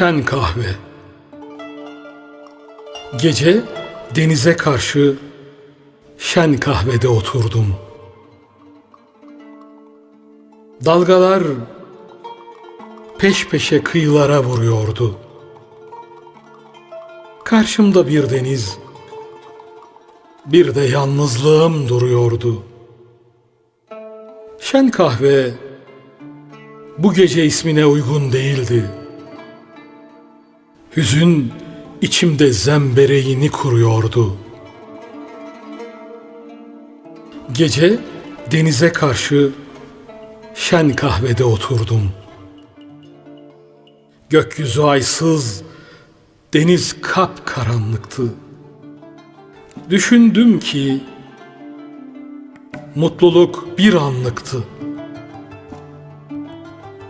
Şen kahve. Gece denize karşı şen kahvede oturdum. Dalgalar peş peşe kıyılara vuruyordu. Karşımda bir deniz, bir de yalnızlığım duruyordu. Şen kahve bu gece ismine uygun değildi. Hüzün içimde zembereğini kuruyordu. Gece denize karşı şen kahvede oturdum. Gökyüzü aysız, deniz kapkaranlıktı. Düşündüm ki mutluluk bir anlıktı.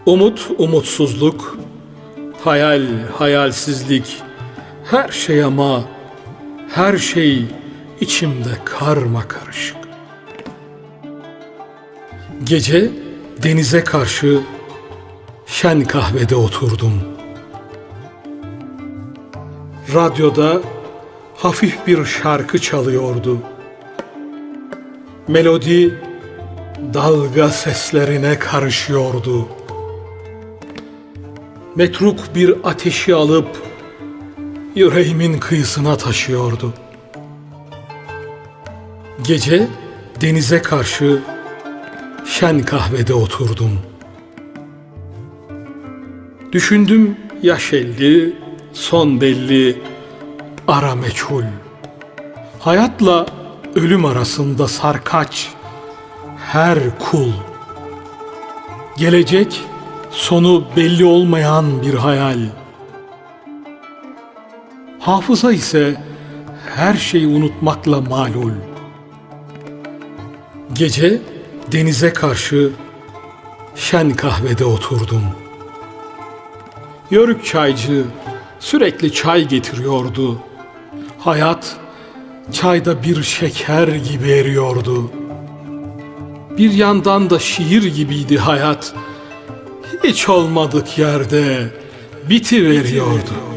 Umut umutsuzluk, hayal hayalsizlik, her şey ama her şey içimde karma karışık. Gece denize karşı şen kahvede oturdum. Radyoda hafif bir şarkı çalıyordu. Melodi dalga seslerine karışıyordu. Metruk bir ateşi alıp yüreğimin kıyısına taşıyordu. Gece denize karşı şen kahvede oturdum. Düşündüm yaş elli, son belli, ara meçhul. Hayatla ölüm arasında sarkaç, her kul. Gelecek sonu belli olmayan bir hayal. Hafıza ise her şeyi unutmakla malul. Gece denize karşı şen kahvede oturdum. Yörük çaycı sürekli çay getiriyordu. Hayat çayda bir şeker gibi eriyordu. Bir yandan da şiir gibiydi hayat. Hiç olmadık yerde biti veriyordu.